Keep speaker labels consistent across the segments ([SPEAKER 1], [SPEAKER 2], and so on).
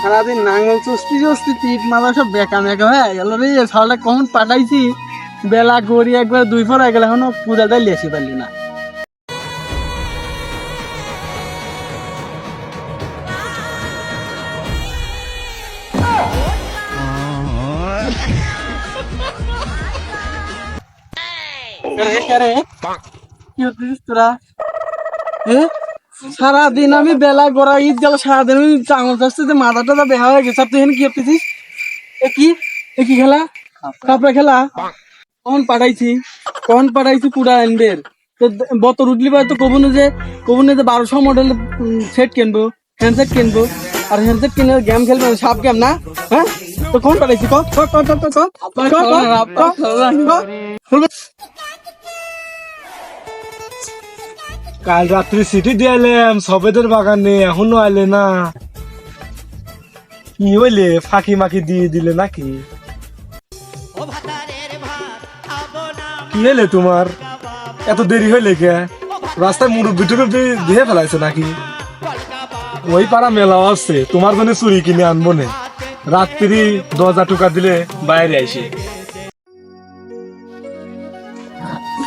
[SPEAKER 1] সারাদিন নাঙ্গল চস্তি চস্তি টিপ মাথা সব বেকা মেকা হয়ে গেল রে। সালটা কখন পাঠাইছি? বেলা গড়ি একবার দুই ফর হয়ে গেল এখনও পুরাটাই লেসি পারলি না। কি হচ্ছিস তোরা? এ? সারাদিন আমি বেলা গড়া ঈদ গেল সারাদিন আমি চাঙল চাষতে মাথা টাথা বেহা হয়ে গেছে তুই কি করতেছিস এ কি এ কি খেলা কাপড়া খেলা কখন পাঠাইছি কখন পাঠাইছি পুরা আনবের তো বতর উঠলি পরে তো কবনে যে কবনে যে বারোশো মডেল সেট কিনবো হ্যান্ডসেট কিনবো আর হ্যান্ডসেট কিনে গেম খেলব সাপ গেম না হ্যাঁ তো কখন পাঠাইছি ক ক ক ক ক ক ক ক ক
[SPEAKER 2] কাল রাত্রি সিটি দিয়ে এলাম, সবেদের বাগানে এখনও আইলে না। কি হইলে? ফাঁকি মাকি দিয়ে দিলে নাকি? কি হইলে তোমার? এত দেরি হইলে কে? রাস্তায় মুরব্বি টুরব্বি দিয়ে ফেলাইছে নাকি? ওই পাড়া মেলা আছে, তোমার জন্য চুরি কিনে আনব নে। রাত্রি হাজার টাকা দিলে বাইরে আইসে।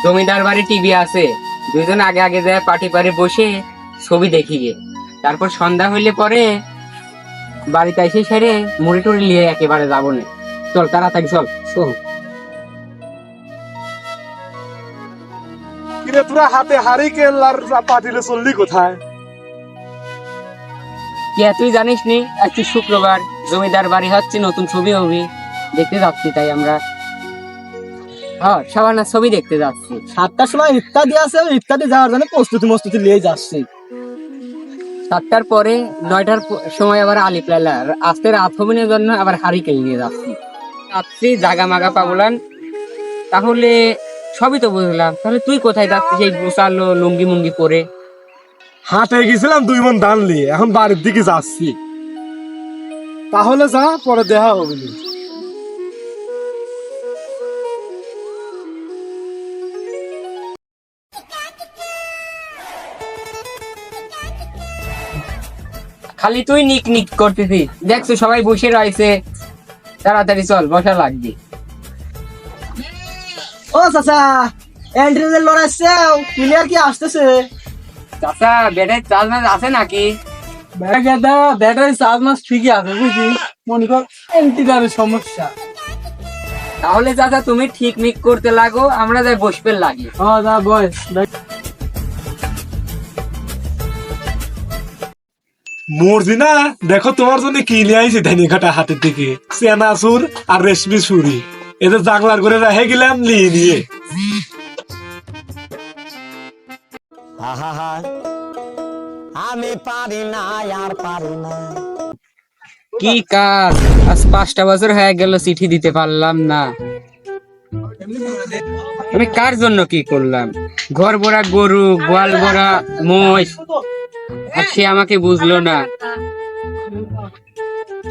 [SPEAKER 3] জমিদার বাড়ি টিভি আছে। দুজন আগে আগে যায় পাটি পারে বসে ছবি দেখি গে তারপর সন্ধ্যা হইলে পরে বাড়িতে এসে সেরে মুড়ি টুড়ি নিয়ে একেবারে যাব না। চল তাড়াতাড়ি চল। চল
[SPEAKER 2] কিরে তোরা হাতে হারি কেলার পাটিলে চললি কোথায়?
[SPEAKER 3] কি তুই জানিস নি আজকে শুক্রবার জমিদার বাড়ি হচ্ছে নতুন ছবি হবে। দেখতে যাচ্ছি তাই আমরা। হ্যাঁ সবার ছবি দেখতে যাচ্ছি।
[SPEAKER 1] সাতটার সময় ইত্যাদি আছে ইত্যাদি যাওয়ার জন্য প্রস্তুতি মস্তুতি নিয়ে যাচ্ছি।
[SPEAKER 3] সাতটার পরে নয়টার সময় আবার জন্য আবার নিয়ে যাচ্ছি। যাচ্ছি, জাগা মাগা পাবলান। তাহলে সবই তো বুঝলাম। তাহলে তুই কোথায় যাচ্ছিস এই গোসালো লুঙ্গি মুঙ্গি পরে?
[SPEAKER 2] হাটে গেছিলাম দুই মন ধান নিয়ে, এখন বাড়ির দিকে যাচ্ছি। তাহলে যা, পরে দেখা হবে।
[SPEAKER 3] খালি তুই নিক নিক করতেছিস। দেখছ সবাই বসে রয়েছে। তাড়াতাড়ি চল বসা লাগবে।
[SPEAKER 1] ও চাচা এন্ট্রিজের লড়াইছে ক্লিয়ার কি আসতেছে?
[SPEAKER 3] চাচা বেডের চাল মাছ আছে নাকি?
[SPEAKER 1] ব্যাগটা ব্যাটারি চার্জ মাস ঠিকই আছে বুঝলি? মনে কর এন্টিটারের সমস্যা।
[SPEAKER 3] তাহলে চাচা তুমি ঠিক মিক করতে লাগো আমরা যাই বসবে লাগি।
[SPEAKER 1] ও দা বয়স
[SPEAKER 2] মর্জি না দেখো তোমার জন্য কি নিয়ে আইছি ধানি কাটা হাতের দিকে। চেনাচুর আর রেশমি ছুরি এদের জাগলার করে রেখে গেলাম নিয়ে নিয়ে।
[SPEAKER 4] আমি পারি না আর পারি না।
[SPEAKER 3] কি কাজ? আজ পাঁচটা বছর হয়ে গেল চিঠি দিতে পারলাম না। আমি কার জন্য কি করলাম? ঘর ভরা গরু গোয়াল ভরা মোষ আর সে আমাকে বুঝলো না।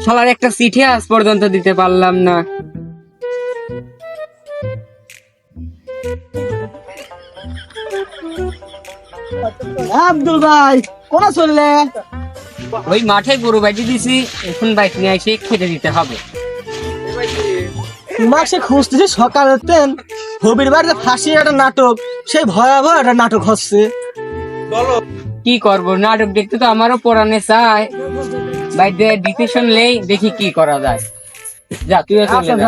[SPEAKER 3] সবার একটা চিঠি আজ পর্যন্ত দিতে পারলাম না।
[SPEAKER 1] আব্দুল ভাই কোনা চললে?
[SPEAKER 3] ওই মাঠে গরু বাইটি দিছি এখন বাইক নিয়ে এসে খেতে দিতে হবে।
[SPEAKER 1] তোমাকে সে খুঁজতেছি সকালে তেন হবির বাড়িতে ফাঁসি একটা নাটক সেই ভয়াবহ একটা নাটক হচ্ছে।
[SPEAKER 3] কি করব? নাটক দেখতে তো আমারও পড়ানে চায়। ভাই ডিসিশন লেই দেখি কি করা যায়। যা তুই চলে